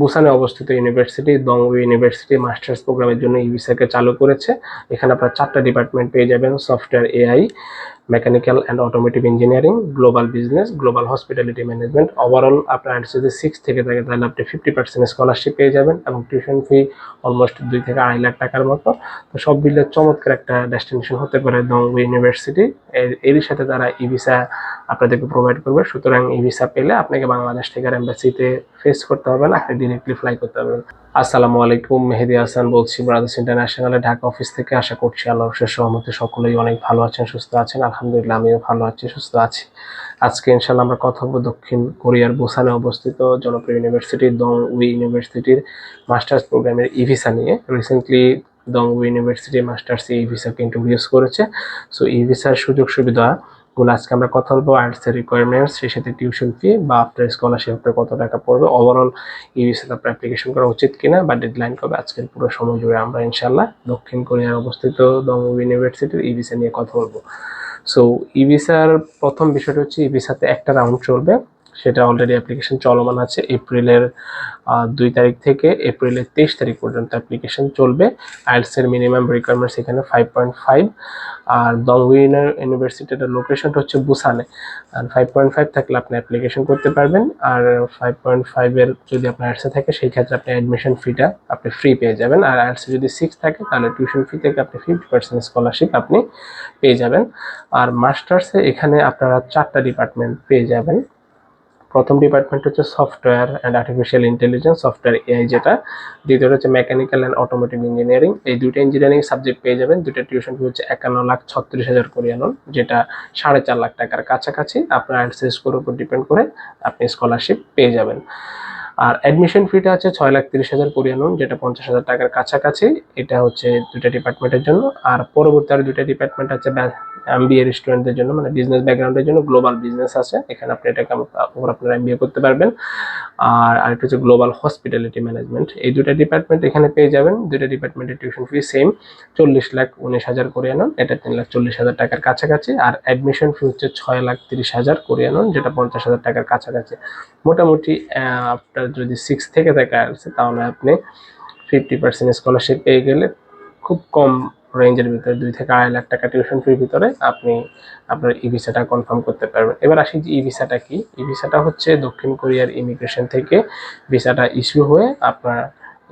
বুসানে অবস্থিত university, দংগু university masters প্রোগ্রামের জন্য ই ভিসাকে চালু করেছে। এখানে আপনারা চারটা ডিপার্টমেন্ট পেয়ে যাবেন, software, AI mechanical and automotive engineering global business global hospitality management overall আপনার যদি সিক্স থেকে থাকে, তাহলে আপনি ফিফটি পার্সেন্ট স্কলারশিপ পেয়ে যাবেন এবং টিউশন ফি অলমোস্ট দুই থেকে আড়াই লাখ টাকার মতো। তো সব মিলে চমৎকার একটা ডেস্টিনেশন হতে পারে দংবু ইউনিভার্সিটি এরই সাথে তারা ই ভিসা আপনাদেরকে প্রোভাইড করবে। সুতরাং ই ভিসা পেলে আপনাকে বাংলাদেশ থেকে এম্বাসিতে ফেস করতে হবে না, আপনি ডিরেক্টলি ফ্লাই করতে পারবেন। আসসালামু আলাইকুম, মেহেদি হাসান বলছি ব্রাদার্স ইন্টারন্যাশনালে ঢাকা অফিস থেকে। আশা করছি আল্লাহর শেষ সহমতে সকলেই অনেক ভালো আছেন, সুস্থ আছেন। আলহামদুলিল্লাহ, আমিও ভালো আছি, সুস্থ আছি। আজকে ইনশাল্লাহ আমরা কথা বলব দক্ষিণ কোরিয়ার বুসানে অবস্থিত জনপ্রিয় ইউনিভার্সিটি দং উই ইউনিভার্সিটির মাস্টার্স প্রোগ্রামের ই ভিসা নিয়ে। Recently Dongeui university masters E ভিসাকে introduce করেছে। সো ই ভিসার সুযোগ সুবিধা গুলো আজকে আমরা কথা বলব আর্টস এর রিকোয়ারমেন্টস সেই সাথে টিউশন ফি বা আফটার স্কলারশিপ আপনার কত টাকা পড়বে। ওভারঅল এই বিষয়ে আপনার অ্যাপ্লিকেশন করা উচিত কিনা বা ডেডলাইন কবে, আজকের পুরো সময় জুড়ে আমরা ইনশাল্লাহ দক্ষিণ কোরিয়ার অবস্থিত দং ইউনিভার্সিটির ই ভিসা নিয়ে কথা বলব। সো ই ভিসার প্রথম বিষয়টা হচ্ছে ই ভিসাতে একটা রাউন্ড চলবে। সেটা অলরেডি অ্যাপ্লিকেশন চলমান আছে এপ্রিলের দুই তারিখ থেকে এপ্রিলের তেইশ তারিখ পর্যন্ত অ্যাপ্লিকেশন চলবে। আইএলসের মিনিমাম রিকোয়ারমেন্টস এখানে ফাইভ পয়েন্ট ফাইভ আর দংউইনার ইউনিভার্সিটির লোকেশনটা হচ্ছে বুসানে আর ফাইভ পয়েন্ট ফাইভ থাকলে আপনি অ্যাপ্লিকেশন করতে পারবেন, আর ফাইভ পয়েন্ট ফাইভের যদি আপনার আর্টসে থাকে, সেই ক্ষেত্রে আপনি অ্যাডমিশন ফিটা আপনি ফ্রি পেয়ে যাবেন। আর আর্টসে যদি সিক্স থাকে, তাহলে টিউশন ফি থেকে আপনি ফিফটি পার্সেন্ট স্কলারশিপ আপনি পেয়ে যাবেন। আর মাস্টার্সে এখানে আপনারা চারটা ডিপার্টমেন্ট পেয়ে যাবেন। প্রথম ডিপার্টমেন্ট হচ্ছে software and artificial intelligence software AI যেটা। দ্বিতীয়টা হচ্ছে মেকানিক্যাল অ্যান্ড অটোমেটিভ ইঞ্জিনিয়ারিং এই দুটো ইঞ্জিনিয়ারিং সাবজেক্ট পেয়ে যাবেন। দুটো টিউশন ফি হচ্ছে একান্ন লাখ ছত্রিশ হাজার কোরিয়ানন যেটা সাড়ে চার লাখ টাকার কাছাকাছি। আপনার অ্যান্সার স্কোর উপর ডিপেন্ড করে আপনি স্কলারশিপ পেয়ে যাবেন। আর অ্যাডমিশন ফিটা আছে ছয় লাখ তিরিশ হাজার কোরিয়ানন যেটা পঞ্চাশ হাজার টাকার কাছাকাছি। এটা হচ্ছে দুটা ডিপার্টমেন্টের জন্য। আর পরবর্তী আর দুটা ডিপার্টমেন্ট আছে এমবিএ স্টুডেন্টদের জন্য মানে বিজনেস ব্যাকগ্রাউন্ডের জন্য গ্লোবাল বিজনেস আছে। এখানে আপনি এটাকে আপনারা এমবিএ করতে পারবেন। আর আরেকটা হচ্ছে গ্লোবাল হসপিটালিটি ম্যানেজমেন্ট এই দুটা ডিপার্টমেন্ট এখানে পেয়ে যাবেন। দুটা ডিপার্টমেন্টের টিউশন ফি সেম চল্লিশ লাখ উনিশ হাজার কোরিয়ানন এটা তিন লাখ চল্লিশ হাজার টাকার কাছাকাছি। আর অ্যাডমিশন ফি হচ্ছে ছয় লাখ তিরিশ হাজার কোরিয়ানন যেটা পঞ্চাশ হাজার টাকার কাছাকাছি। মোটামুটি আপনার যদি সিক্স থেকে থাকে তাহলে আপনি ফিফটি পার্সেন্ট স্কলারশিপ পেয়ে গেলে খুব কম রেঞ্জের ভিতরে দুই থেকে আড়াই লাখ টাকা টিউশন ফির ভিতরে আপনি আপনার ই ভিসাটা কনফার্ম করতে পারবেন। এবার আসি যে ই ভিসাটা কি? ই ভিসাটা হচ্ছে দক্ষিণ কোরিয়ার ইমিগ্রেশন থেকে ভিসাটা ইস্যু হয়ে আপনার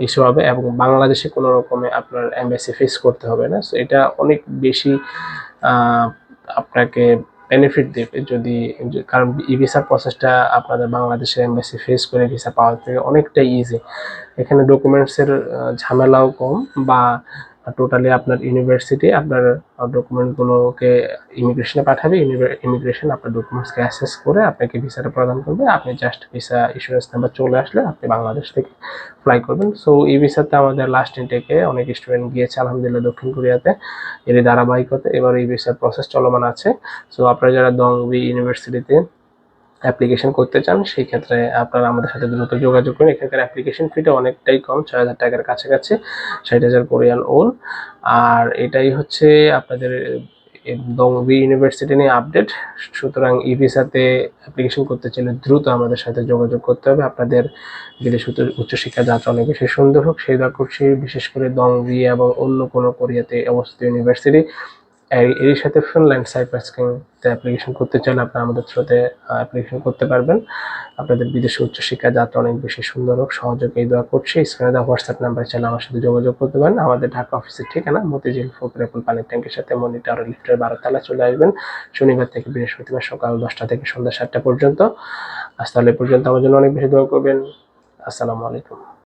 ইস্যু হবে এবং বাংলাদেশে কোনো রকমে আপনার এমবেসি ফেস করতে হবে না। সো এটা অনেক বেশি আপনাকে বেনিফিট দেবে যদি, কারণ ই ভিসার প্রসেসটা আপনাদের বাংলাদেশের এম্বাসি ফেস করে ভিসা পাওয়ার থেকে অনেকটাই ইজি এখানে ডকুমেন্টসের ঝামেলাও কম বা টোটালি আপনার ইউনিভার্সিটি আপনার ডকুমেন্টগুলোকে ইমিগ্রেশনে পাঠাবে ইমিগ্রেশন আপনার ডকুমেন্টসকে অ্যাসেস করে আপনাকে ভিসাটা প্রদান করবে। আপনি জাস্ট ভিসা ইস্যুরেন্স নাম্বার চলে আসলে আপনি বাংলাদেশ থেকে ফ্লাই করবেন। সো এই ভিসাতে আমাদের লাস্ট ইনটেকে অনেক স্টুডেন্ট গিয়েছে, আলহামদুলিল্লাহ, দক্ষিণ কোরিয়াতে এর ধারাবাহিকতে এবার এই ভিসার প্রসেস চলমান আছে। সো আপনারা যারা দংবি ইউনিভার্সিটিতে অ্যাপ্লিকেশন করতে চান, সেই ক্ষেত্রে আপনারা আমাদের সাথে দ্রুত যোগাযোগ করুন। এখানকার অ্যাপ্লিকেশন ফিটা অনেকটাই কম, ছয় হাজার টাকার কাছাকাছি, ষাট হাজার কোরিয়ান ওন। আর এটাই হচ্ছে আপনাদের দংবি ইউনিভার্সিটি নিয়ে আপডেট সুতরাং ই ভিসাতে অ্যাপ্লিকেশন করতে চাইলে দ্রুত আমাদের সাথে যোগাযোগ করতে হবে। আপনাদের বিদেশ উচ্চশিক্ষা যাত্রা অনেক বেশি সুন্দর হোক, সেই দা করছি বিশেষ করে দংবি এবং অন্য কোনো কোরিয়াতে অবস্থিত ইউনিভার্সিটি এর সাথে ফিনল্যান্ড সাইপ্রাসকে অ্যাপ্লিকেশন করতে চাইলে আপনারা আমাদের থ্রুতে অ্যাপ্লিকেশন করতে পারবেন। আপনাদের বিদেশে উচ্চশিক্ষা যাত্রা অনেক বেশি সুন্দর হোক, সহযোগ এই দোয়া করছি। স্ক্রিনে দেওয়া হোয়াটসঅ্যাপ নাম্বার চাইলে আমার সাথে যোগাযোগ করতে পারেন। আমাদের ঢাকা অফিসের ঠিকানা মতিঝিল ফোকরেপুল পানির ট্যাঙ্কের সাথে মনিটর লিফটের বারো তালা চলে আসবেন। শনিবার থেকে বৃহস্পতিবার সকাল দশটা থেকে সন্ধ্যা সাতটা পর্যন্ত। আজ তাহলে পর্যন্ত। আমার জন্য অনেক বেশি দোয়া করবেন। আসসালামু আলাইকুম।